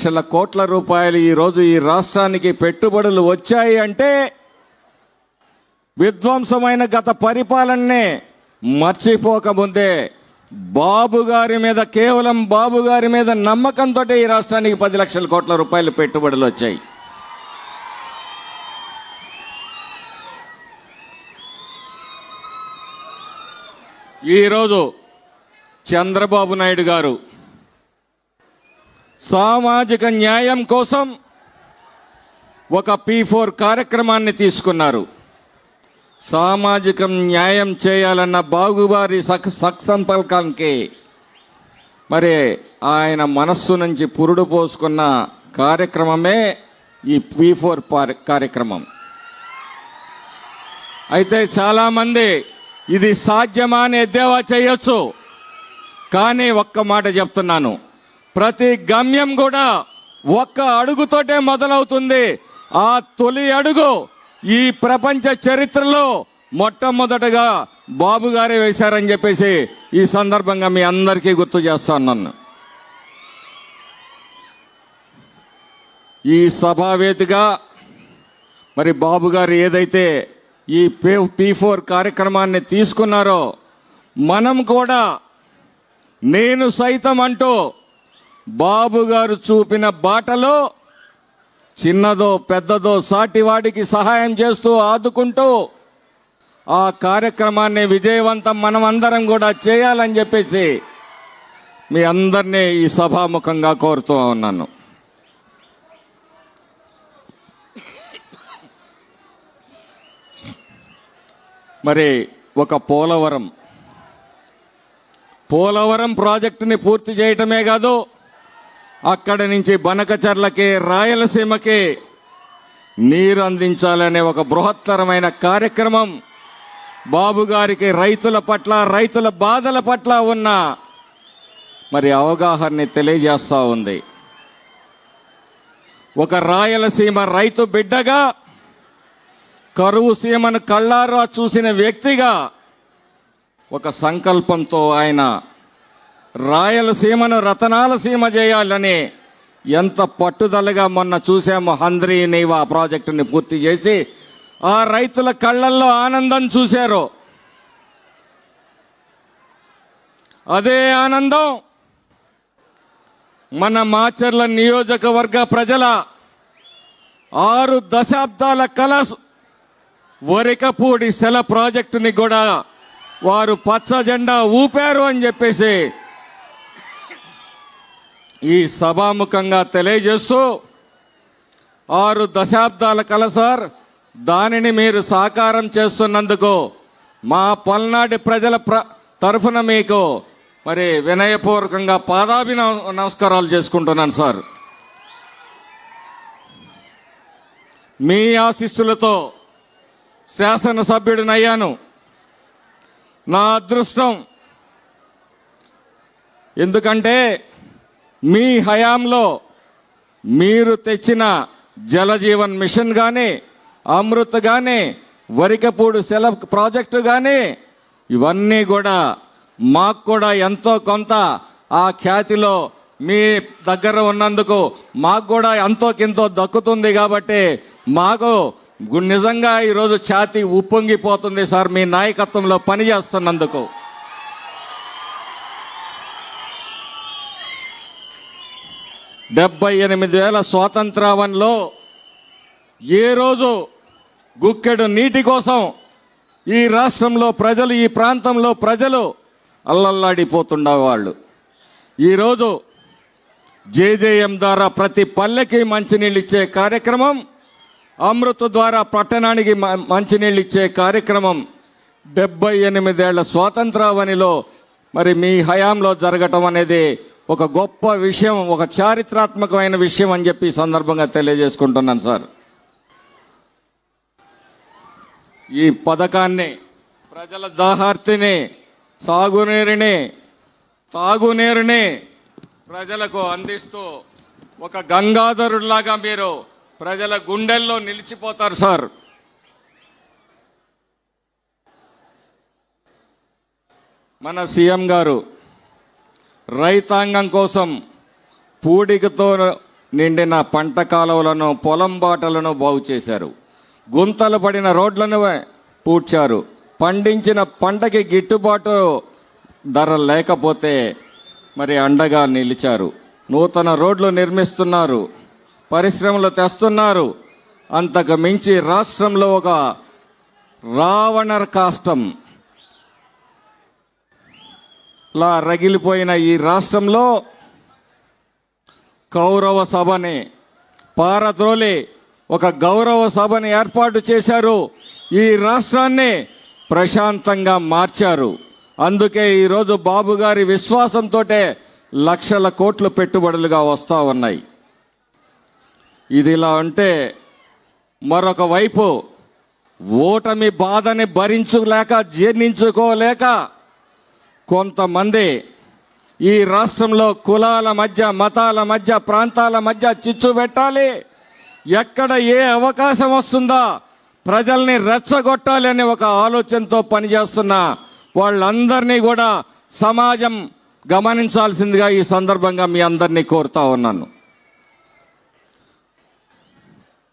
లక్షల కోట్ల రూపాయలు ఈరోజు ఈ రాష్ట్రానికి పెట్టుబడులు వచ్చాయి అంటే విధ్వంసమైన గత పరిపాలననే మర్చిపోకముందే బాబు గారి మీద కేవలం బాబు గారి మీద నమ్మకంతో ఈ రాష్ట్రానికి పది లక్షల కోట్ల రూపాయలు పెట్టుబడులు వచ్చాయి. ఈరోజు చంద్రబాబు నాయుడు గారు సామాజిక న్యాయం కోసం ఒక పీ ఫోర్ కార్యక్రమాన్ని తీసుకున్నారు. సామాజిక న్యాయం చేయాలన్న బాగుబారి సక్ మరి ఆయన మనస్సు నుంచి పురుడు పోసుకున్న కార్యక్రమమే ఈ పీ ఫోర్ కార్యక్రమం. అయితే చాలామంది ఇది సాధ్యమా అని ఎద్దేవా చేయొచ్చు. కానీ ఒక్క మాట చెప్తున్నాను. ప్రతి గమ్యం కూడా ఒక్క అడుగుతోటే మొదలవుతుంది. ఆ తొలి అడుగు ఈ ప్రపంచ చరిత్రలో మొట్టమొదటగా బాబు గారే వేశారని చెప్పేసి ఈ సందర్భంగా మీ అందరికీ గుర్తు చేస్తున్నాను ఈ సభావేదిగా మరి బాబు గారు ఏదైతే ఈ పీ ఫోర్ కార్యక్రమాన్ని తీసుకున్నారో మనం కూడా నేను సైతం అంటూ బాబు గారు చూపిన బాటలో చిన్నదో పెద్దదో సాటివాడికి సహాయం చేస్తూ ఆదుకుంటూ ఆ కార్యక్రమాన్ని విజయవంతం మనం అందరం కూడా చేయాలని చెప్పేసి మీ అందరినీ ఈ సభాముఖంగా కోరుతూ ఉన్నాను. మరి ఒక పోలవరం. పోలవరం ప్రాజెక్టుని పూర్తి చేయటమే కాదు అక్కడి నుంచి బనకచర్లకే రాయలసీమకి నీరు అందించాలనే ఒక బృహత్తరమైన కార్యక్రమం. బాబు గారికి రైతుల పట్ల రైతుల బాధల పట్ల ఉన్న మరి అవగాహనని తెలియజేస్తూ ఉంది. ఒక రాయలసీమ రైతు బిడ్డగా కరువు సీమను కళ్ళారా చూసిన వ్యక్తిగా ఒక సంకల్పంతో ఆయన రాయలసీమను రతనాల సీమ చేయాలని ఎంత పట్టుదలగా మొన్న చూసాము హంద్రీ నీవా ప్రాజెక్టుని పూర్తి చేసి ఆ రైతుల కళ్ళల్లో ఆనందం చూశారు. అదే ఆనందం మన మాచర్ల నియోజకవర్గ ప్రజల ఆరు దశాబ్దాల కళ వరికపూడి సెల ప్రాజెక్టుని కూడా వారు పచ్చ జెండా ఊపారు అని చెప్పేసి ఈ సభాముఖంగా తెలియజేస్తూ ఆరు దశాబ్దాల కల సార్ దానిని మీరు సాకారం చేస్తున్నందుకు మా పల్నాటి ప్రజల ప్ర తరఫున మీకు మరి వినయపూర్వకంగా పాదాభి నమస్కారాలు చేసుకుంటున్నాను సార్. మీ ఆశీస్సులతో శాసనసభ్యుడినయ్యాను నా అదృష్టం ఎందుకంటే మీ హయాంలో మీరు తెచ్చిన జలజీవన్ మిషన్ కానీ అమృత్ కానీ వరికపూడు సెల ప్రాజెక్టు కానీ ఇవన్నీ కూడా మాకు కూడా ఎంతో కొంత ఆ ఖ్యాతిలో మీ దగ్గర ఉన్నందుకు మాకు కూడా ఎంతో కింతో దక్కుతుంది కాబట్టి మాకు నిజంగా ఈరోజు ఛాతి ఉప్పొంగిపోతుంది సార్ మీ నాయకత్వంలో పనిచేస్తున్నందుకు. డెబ్బై ఎనిమిది వేల స్వాతంత్రావన్లో ఏ రోజు గుక్కెడు నీటి కోసం ఈ రాష్ట్రంలో ప్రజలు ఈ ప్రాంతంలో ప్రజలు అల్లల్లాడిపోతుండేవాళ్ళు. ఈరోజు జేజేఎం ద్వారా ప్రతి పల్లెకి మంచినీళ్ళు ఇచ్చే కార్యక్రమం అమృత ద్వారా పట్టణానికి మ- మంచినీళ్ళు ఇచ్చే కార్యక్రమం డెబ్బై ఎనిమిదేళ్ళ స్వాతంత్రావనిలో మరి మీ హయాంలో జరగటం అనేది ఒక గొప్ప విషయం ఒక చారిత్రాత్మకమైన విషయం అని చెప్పి సందర్భంగా తెలియజేసుకుంటున్నాను సార్. ఈ పథకాన్ని ప్రజల దాహార్తిని సాగునీరుని తాగునీరుని ప్రజలకు అందిస్తూ ఒక గంగాధరుడిలాగా మీరు ప్రజల గుండెల్లో నిలిచిపోతారు సార్. మన సీఎం గారు రైతాంగం కోసం పూడికతో నిండిన పంట కాలువలను పొలం బాటలను బాగు చేశారు. గుంతలు పడిన రోడ్లను పూడ్చారు. పండించిన పంటకి గిట్టుబాటు ధర లేకపోతే మరి అండగా నిలిచారు. నూతన రోడ్లు నిర్మిస్తున్నారు. పరిశ్రమలు తెస్తున్నారు. అంతకు మించి రాష్ట్రంలో ఒక రావణ కాష్టం. లా రగిలిపోయిన ఈ రాష్ట్రంలో కౌరవ సభని పారద్రోలి ఒక గౌరవ సభని ఏర్పాటు చేశారు. ఈ రాష్ట్రాన్ని ప్రశాంతంగా మార్చారు. అందుకే ఈరోజు బాబు గారి విశ్వాసంతో లక్షల కోట్లు పెట్టుబడులుగా వస్తూ ఉన్నాయి. ఇది ఇలా ఉంటే మరొక వైపు ఓటమి బాధని భరించులేక జీర్ణించుకోలేక కొంతమంది ఈ రాష్ట్రంలో కులాల మధ్య మతాల మధ్య ప్రాంతాల మధ్య చిచ్చు పెట్టాలి. ఎక్కడ ఏ అవకాశం వస్తుందా ప్రజల్ని రెచ్చగొట్టాలి అనే ఒక ఆలోచనతో పనిచేస్తున్న వాళ్ళందరినీ కూడా సమాజం గమనించాల్సిందిగా ఈ సందర్భంగా మీ అందరినీ కోరుతా ఉన్నాను.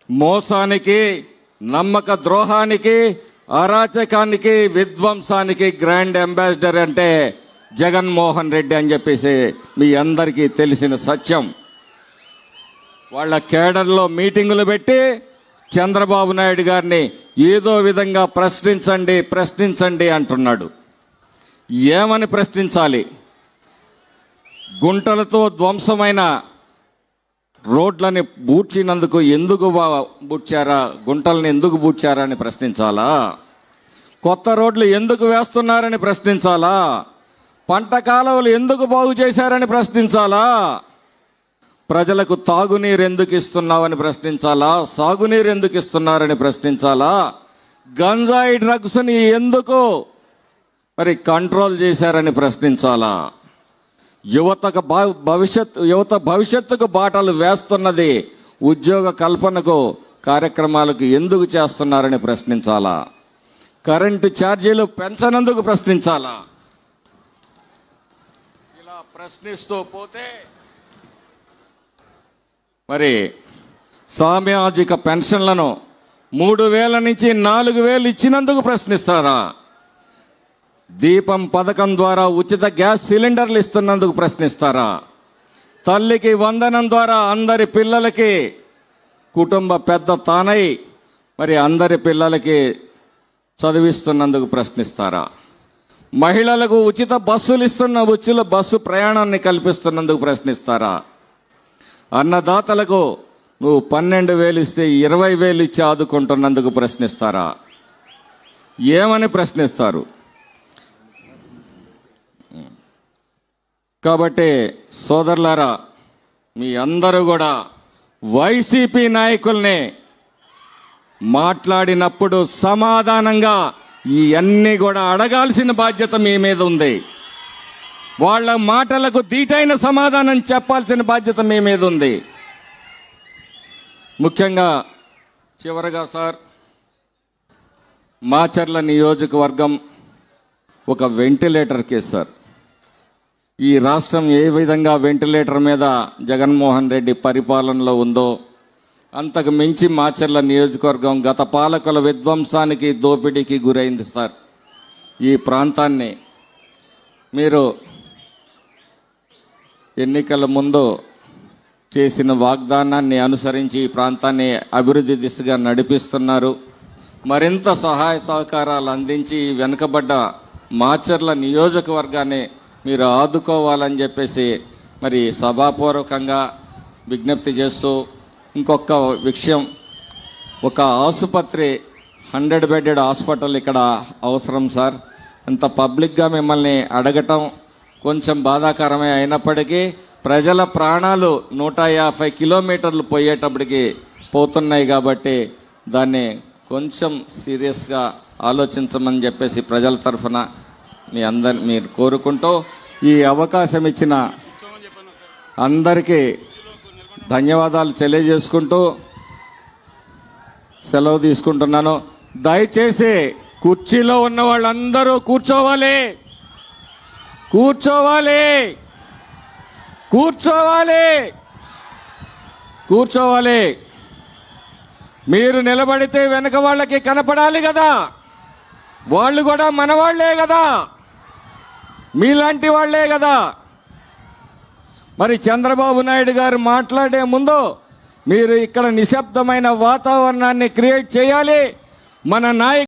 మోసానికి నమ్మక ద్రోహానికి అరాచకానికి విధ్వంసానికి గ్రాండ్ అంబాసిడర్ అంటే జగన్మోహన్ రెడ్డి అని చెప్పేసి మీ అందరికీ తెలిసిన సత్యం. వాళ్ళ కేడర్లో మీటింగులు పెట్టి చంద్రబాబు నాయుడు గారిని ఏదో విధంగా ప్రశ్నించండి ప్రశ్నించండి అంటున్నాడు. ఏమని ప్రశ్నించాలి? గుంటలతో ధ్వంసమైన రోడ్లని బూడ్చినందుకు ఎందుకు బూడ్చారా? గుంటలను ఎందుకు బూడ్చారా అని ప్రశ్నించాలా? కొత్త రోడ్లు ఎందుకు వేస్తున్నారని ప్రశ్నించాలా? పంట కాలువలు ఎందుకు బాగు చేశారని ప్రశ్నించాలా? ప్రజలకు తాగునీరు ఎందుకు ఇస్తున్నావని ప్రశ్నించాలా? సాగునీరు ఎందుకు ఇస్తున్నారని ప్రశ్నించాలా? గంజాయి డ్రగ్స్ని ఎందుకు మరి కంట్రోల్ చేశారని ప్రశ్నించాలా? యువతకు భవిష్యత్ యువత భవిష్యత్తుకు బాటలు వేస్తున్నది ఉద్యోగ కల్పనకు కార్యక్రమాలకు ఎందుకు చేస్తున్నారని ప్రశ్నించాలా? కరెంటు ఛార్జీలు పెంచనందుకు ప్రశ్నించాలా? ఇలా ప్రశ్నిస్తూ పోతే మరి సామాజిక పెన్షన్లను మూడు వేల నుంచి నాలుగు వేలు ఇచ్చినందుకు ప్రశ్నిస్తారా? దీపం పథకం ద్వారా ఉచిత గ్యాస్ సిలిండర్లు ఇస్తున్నందుకు ప్రశ్నిస్తారా? తల్లికి వందనం ద్వారా అందరి పిల్లలకి కుటుంబ పెద్ద తానై మరి అందరి పిల్లలకి చదివిస్తున్నందుకు ప్రశ్నిస్తారా? మహిళలకు ఉచిత బస్సులు ఇస్తున్న ఉచిత బస్సు ప్రయాణాన్ని కల్పిస్తున్నందుకు ప్రశ్నిస్తారా? అన్నదాతలకు నువ్వు పన్నెండు వేలు ఇస్తే ఇరవై వేలు ఇచ్చి ఆదుకుంటున్నందుకు ప్రశ్నిస్తారా? ఏమని ప్రశ్నిస్తారు? కాబట్టి సోదరులారా మీ అందరూ కూడా వైసీపీ నాయకుల్ని మాట్లాడినప్పుడు సమాధానంగా ఇవన్నీ కూడా అడగాల్సిన బాధ్యత మీ మీద ఉంది. వాళ్ళ మాటలకు దీటైన సమాధానం చెప్పాల్సిన బాధ్యత మీ మీద ఉంది. ముఖ్యంగా చివరగా సార్ మాచర్ల నియోజకవర్గం ఒక వెంటిలేటర్ కేసు సార్. ఈ రాష్ట్రం ఏ విధంగా వెంటిలేటర్ మీద జగన్మోహన్ రెడ్డి పరిపాలనలో ఉందో అంతకు మించి మాచర్ల నియోజకవర్గం గత పాలకుల విధ్వంసానికి దోపిడీకి గురైంది సార్. ఈ ప్రాంతాన్ని మీరు ఎన్నికల ముందు చేసిన వాగ్దానాన్ని అనుసరించి ఈ ప్రాంతాన్ని అభివృద్ధి దిశగా నడిపిస్తున్నారు. మరింత సహాయ సహకారాలు అందించి వెనుకబడ్డ మాచర్ల నియోజకవర్గాన్ని మీరు ఆదుకోవాలని చెప్పేసి మరి సభాపూర్వకంగా విజ్ఞప్తి చేస్తూ ఇంకొక విషయం. ఒక ఆసుపత్రి హండ్రెడ్ బెడెడ్ హాస్పిటల్ ఇక్కడ అవసరం సార్. ఇంత పబ్లిక్గా మిమ్మల్ని అడగటం కొంచెం బాధాకరమే అయినప్పటికీ ప్రజల ప్రాణాలు నూట యాభై కిలోమీటర్లు పోయేటప్పటికి పోతున్నాయి కాబట్టి దాన్ని కొంచెం సీరియస్గా ఆలోచించమని చెప్పేసి ప్రజల తరఫున మీ అందరి మీరు కోరుకుంటూ ఈ అవకాశం ఇచ్చిన అందరికీ ధన్యవాదాలు తెలియజేసుకుంటూ సెలవు తీసుకుంటున్నాను. దయచేసి కుర్చీలో ఉన్న వాళ్ళందరూ కూర్చోవాలి. కూర్చోవాలి. కూర్చోవాలి. కూర్చోవాలి. మీరు నిలబడితే వెనక వాళ్ళకి కనపడాలి కదా. వాళ్ళు కూడా మనవాళ్ళే కదా. మీలాంటి వాళ్ళే కదా. మరి చంద్రబాబు నాయుడు గారు మాట్లాడే ముందు మీరు ఇక్కడ నిశ్శబ్దమైన వాతావరణాన్ని క్రియేట్ చేయాలి. మన నాయకు